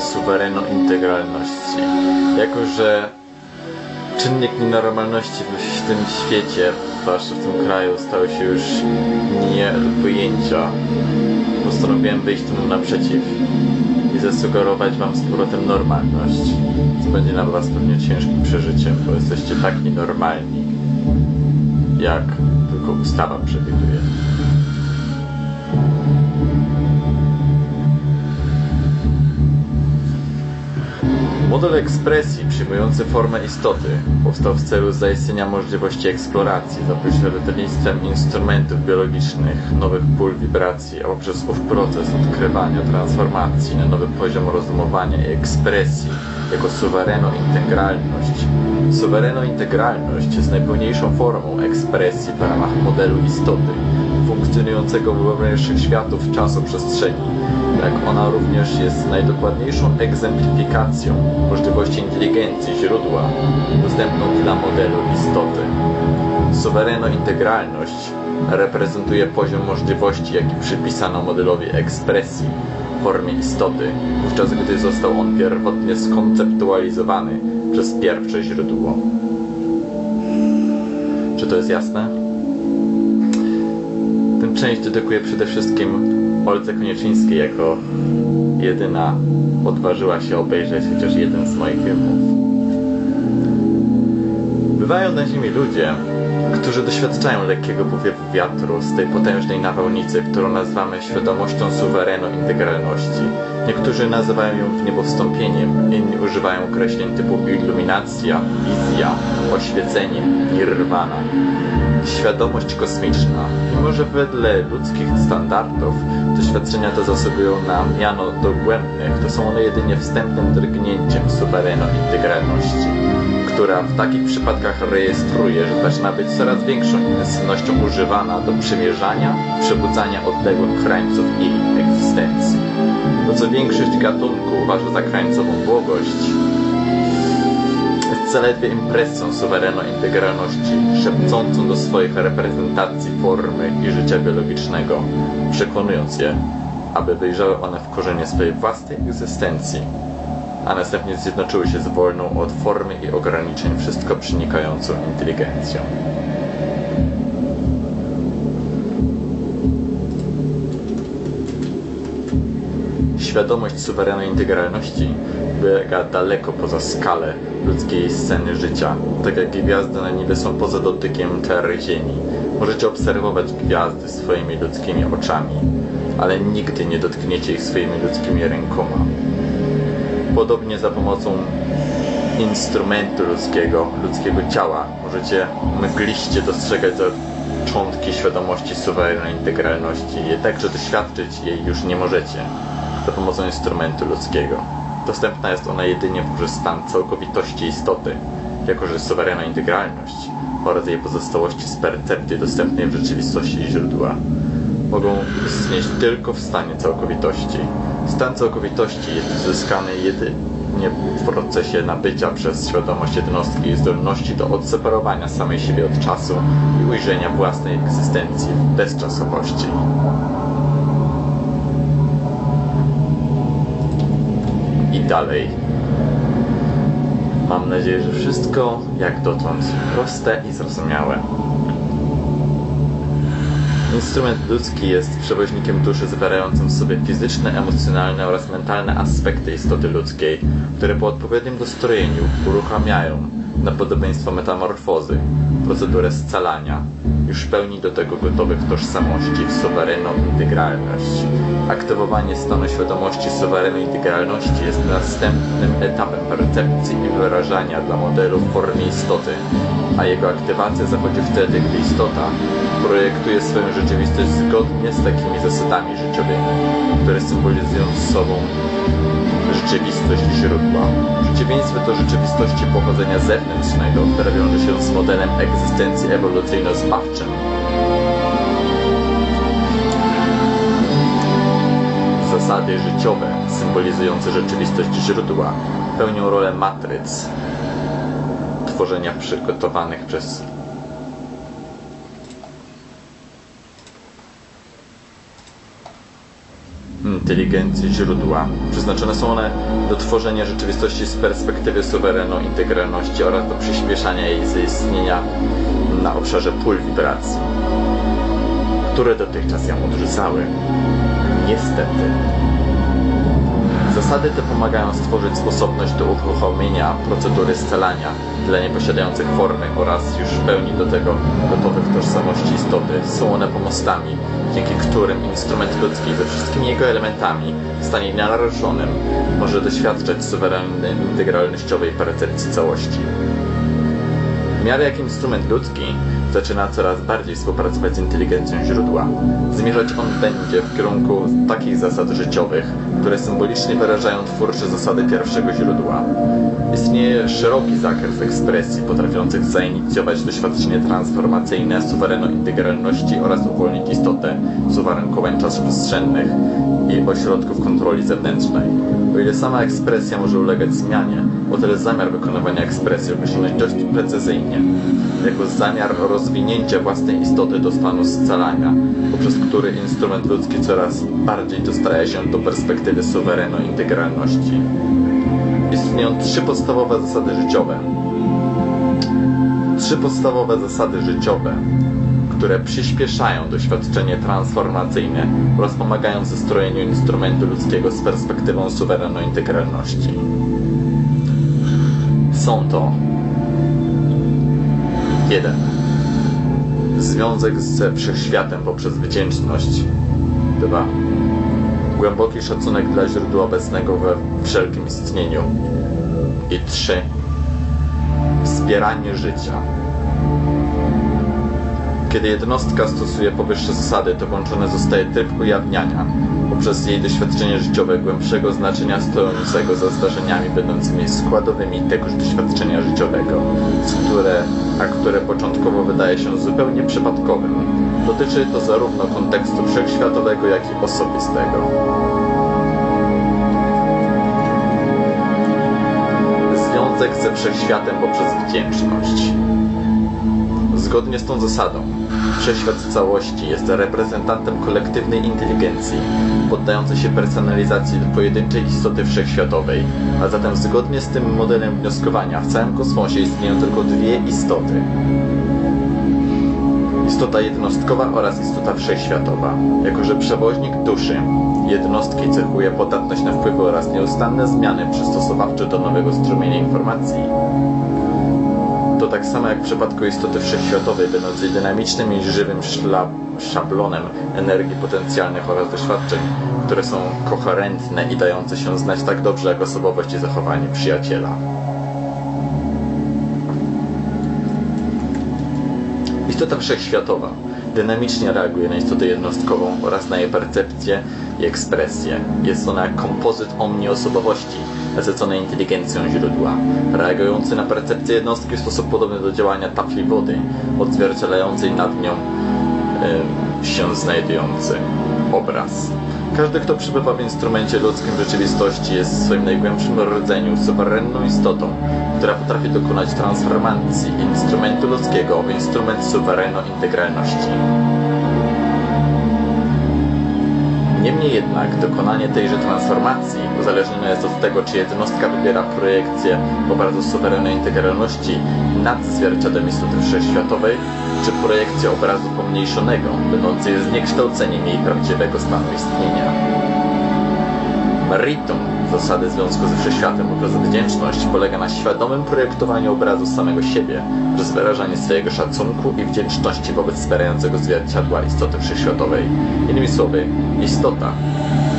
suwerenu integralności. Jako, że czynnik nienormalności w, tym świecie, zwłaszcza w tym kraju, stał się już nie do pojęcia, postanowiłem wyjść temu naprzeciw i zasugerować wam z powrotem normalność, co będzie dla was pewnie ciężkim przeżyciem, bo jesteście tak nienormalni, jak tylko ustawa przewiduje. Model ekspresji przyjmujący formę istoty powstał w celu zaistnienia możliwości eksploracji za pośrednictwem instrumentów biologicznych, nowych pól wibracji, a poprzez ów proces odkrywania transformacji na nowy poziom rozumowania i ekspresji jako suwereno-integralność. Suwereno-integralność jest najpełniejszą formą ekspresji w ramach modelu istoty, funkcjonującego w wewnętrznych światów czasu-przestrzeni jak ona również jest najdokładniejszą egzemplifikacją możliwości inteligencji źródła dostępną dla modelu istoty. Suwereno-integralność reprezentuje poziom możliwości, jaki przypisano modelowi ekspresji w formie istoty, wówczas gdy został on pierwotnie skonceptualizowany przez pierwsze źródło. Czy to jest jasne? Tę część dedykuję przede wszystkim Olce Konieczyńskiej jako jedyna odważyła się obejrzeć chociaż jeden z moich filmów. Bywają na Ziemi ludzie, którzy doświadczają lekkiego powiewu wiatru z tej potężnej nawałnicy, którą nazywamy świadomością suwerenu integralności. Niektórzy nazywają ją w niebo inni używają określeń typu iluminacja, wizja, oświecenie, nirvana. Świadomość kosmiczna. Mimo, że wedle ludzkich standardów doświadczenia te zasługują na miano dogłębnych, to są one jedynie wstępnym drgnięciem suwerenu integralności która w takich przypadkach rejestruje, że zaczyna być coraz większą intensywnością używana do przymierzania, przebudzania odległych krańców jej egzystencji. To co większość gatunku uważa za krańcową błogość, zaledwie impresją suwereno integralności, szepcącą do swoich reprezentacji formy i życia biologicznego, przekonując je, aby wyjrzały one w korzenie swojej własnej egzystencji a następnie zjednoczyły się z wolną od formy i ograniczeń wszystko przenikającą inteligencją. Świadomość suwerennej integralności biega daleko poza skalę ludzkiej sceny życia, tak jak gwiazdy na niebie są poza dotykiem czary Ziemi. Możecie obserwować gwiazdy swoimi ludzkimi oczami, ale nigdy nie dotkniecie ich swoimi ludzkimi rękoma. Podobnie za pomocą instrumentu ludzkiego, ludzkiego ciała możecie mgliście dostrzegać zaczątki świadomości suwerennej integralności, jednakże doświadczyć jej już nie możecie za pomocą instrumentu ludzkiego. Dostępna jest ona jedynie poprzez stan całkowitości istoty, jako że suwerenna integralność oraz jej pozostałości z percepcji dostępnej w rzeczywistości źródła mogą istnieć tylko w stanie całkowitości. Stan całkowitości jest uzyskany jedynie w procesie nabycia przez świadomość jednostki zdolności do odseparowania samej siebie od czasu i ujrzenia własnej egzystencji w bezczasowości. Dalej. Mam nadzieję, że wszystko jak dotąd proste i zrozumiałe. Instrument ludzki jest przewoźnikiem duszy zawierającym w sobie fizyczne, emocjonalne oraz mentalne aspekty istoty ludzkiej, które po odpowiednim dostrojeniu uruchamiają na podobieństwo metamorfozy, procedurę scalania, już w pełni do tego gotowych tożsamości w suwerenną integralność. Aktywowanie stanu świadomości suwerennej integralności jest następnym etapem percepcji i wyrażania dla modelu w formie istoty, a jego aktywacja zachodzi wtedy, gdy istota projektuje swoją rzeczywistość zgodnie z takimi zasadami życiowymi, które symbolizują sobą rzeczywistość źródła. Przeciwieństwo do rzeczywistości pochodzenia zewnętrznego, które wiąże się z modelem egzystencji ewolucyjno-zbawczym. Zasady życiowe, symbolizujące rzeczywistość źródła, pełnią rolę matryc tworzenia przygotowanych przez inteligencji źródła. Przeznaczone są one do tworzenia rzeczywistości z perspektywy suwerenu integralności oraz do przyspieszania jej zaistnienia na obszarze pól wibracji, które dotychczas ją odrzucały. Niestety. Zasady te pomagają stworzyć sposobność do uruchomienia procedury scalania dla nieposiadających formy oraz już w pełni do tego gotowych tożsamości istoty. Są one pomostami, dzięki którym instrument ludzki ze wszystkimi jego elementami w stanie naruszonym może doświadczać suwerennej integralnościowej percepcji całości. W miarę jak instrument ludzki zaczyna coraz bardziej współpracować z inteligencją źródła, zmierzać on będzie w kierunku takich zasad życiowych, które symbolicznie wyrażają twórcze zasady pierwszego źródła. Istnieje szeroki zakres ekspresji potrafiących zainicjować doświadczenie transformacyjne suwerenu integralności oraz uwolnić istotę z uwarunkowań czasoprzestrzennych i ośrodków kontroli zewnętrznej. O ile sama ekspresja może ulegać zmianie, o tyle zamiar wykonywania ekspresji określony dość precyzyjnie, jako zamiar rozwinięcia własnej istoty do stanu scalania, poprzez który instrument ludzki coraz bardziej dostaje się do perspektywy suwerenu integralności. Istnieją trzy podstawowe zasady życiowe. Trzy podstawowe zasady życiowe, które przyspieszają doświadczenie transformacyjne oraz pomagają w zestrojeniu instrumentu ludzkiego z perspektywą suwerenu integralności. Są to 1. Związek ze wszechświatem poprzez wdzięczność 2. Głęboki szacunek dla źródła obecnego we wszelkim istnieniu i 3. Wspieranie życia kiedy jednostka stosuje powyższe zasady, to włączony zostaje tryb ujawniania poprzez jej doświadczenie życiowe głębszego znaczenia stojącego za zdarzeniami będącymi składowymi tegoż doświadczenia życiowego, które, a które początkowo wydaje się zupełnie przypadkowym. Dotyczy to zarówno kontekstu wszechświatowego, jak i osobistego. Związek ze wszechświatem poprzez wdzięczność. Zgodnie z tą zasadą, wszechświat całości jest reprezentantem kolektywnej inteligencji, poddającej się personalizacji pojedynczej istoty wszechświatowej, a zatem zgodnie z tym modelem wnioskowania w całym kosmosie istnieją tylko dwie istoty. Istota jednostkowa oraz istota wszechświatowa. Jako, że przewoźnik duszy jednostki cechuje podatność na wpływy oraz nieustanne zmiany przystosowawcze do nowego strumienia informacji, to tak samo jak w przypadku istoty wszechświatowej, będącej dynamicznym i żywym szla, szablonem energii potencjalnych oraz doświadczeń, które są koherentne i dające się znać tak dobrze jak osobowość i zachowanie przyjaciela. Istota wszechświatowa dynamicznie reaguje na istotę jednostkową oraz na jej percepcję i ekspresję. Jest ona jak kompozyt omniosobowości, nasycone inteligencją źródła, reagujący na percepcję jednostki w sposób podobny do działania tafli wody, odzwierciedlającej nad nią y, się znajdujący obraz. Każdy, kto przebywa w instrumencie ludzkim rzeczywistości, jest w swoim najgłębszym rdzeniu suwerenną istotą, która potrafi dokonać transformacji instrumentu ludzkiego w instrument suwerenu Niemniej jednak dokonanie tejże transformacji uzależnione jest od tego, czy jednostka wybiera projekcję obrazu suwerennej integralności nad zwierciadłem istoty wszechświatowej, czy projekcję obrazu pomniejszonego, będącej zniekształceniem jej prawdziwego stanu istnienia. Meritum zasady związku ze wszechświatem poprzez wdzięczność polega na świadomym projektowaniu obrazu samego siebie przez wyrażanie swojego szacunku i wdzięczności wobec wspierającego zwierciadła istoty wszechświatowej. Innymi słowy, istota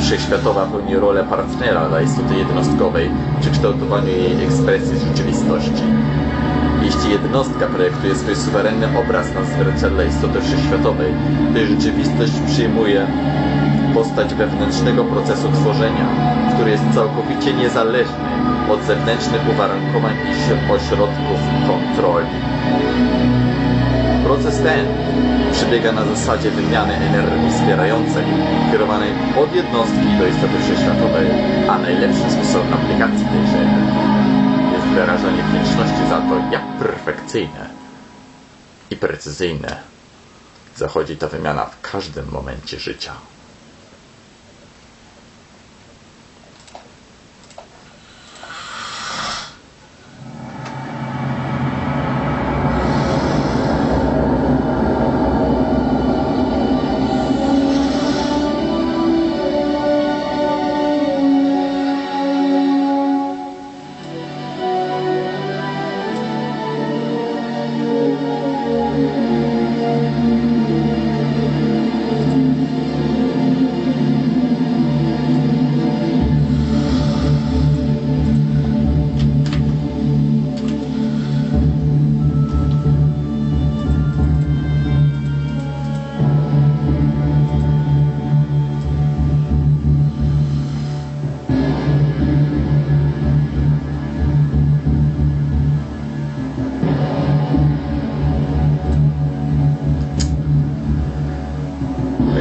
wszechświatowa pełni rolę partnera dla istoty jednostkowej przy kształtowaniu jej ekspresji rzeczywistości. Jeśli jednostka projektuje swój suwerenny obraz na zwierciadle istoty wszechświatowej, to rzeczywistość przyjmuje postać wewnętrznego procesu tworzenia, który jest całkowicie niezależny od zewnętrznych uwarunkowań i ośrodków kontroli. Proces ten przebiega na zasadzie wymiany energii wspierającej, kierowanej od jednostki do istoty wszechświatowej, a najlepszym sposobem aplikacji tejże jest wyrażanie wdzięczności za to, jak perfekcyjne i precyzyjne zachodzi ta wymiana w każdym momencie życia.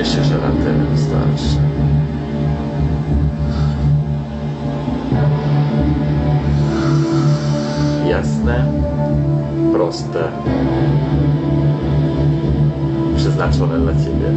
Się, że lat tyle wystarczy. Jasne, proste, przeznaczone dla ciebie.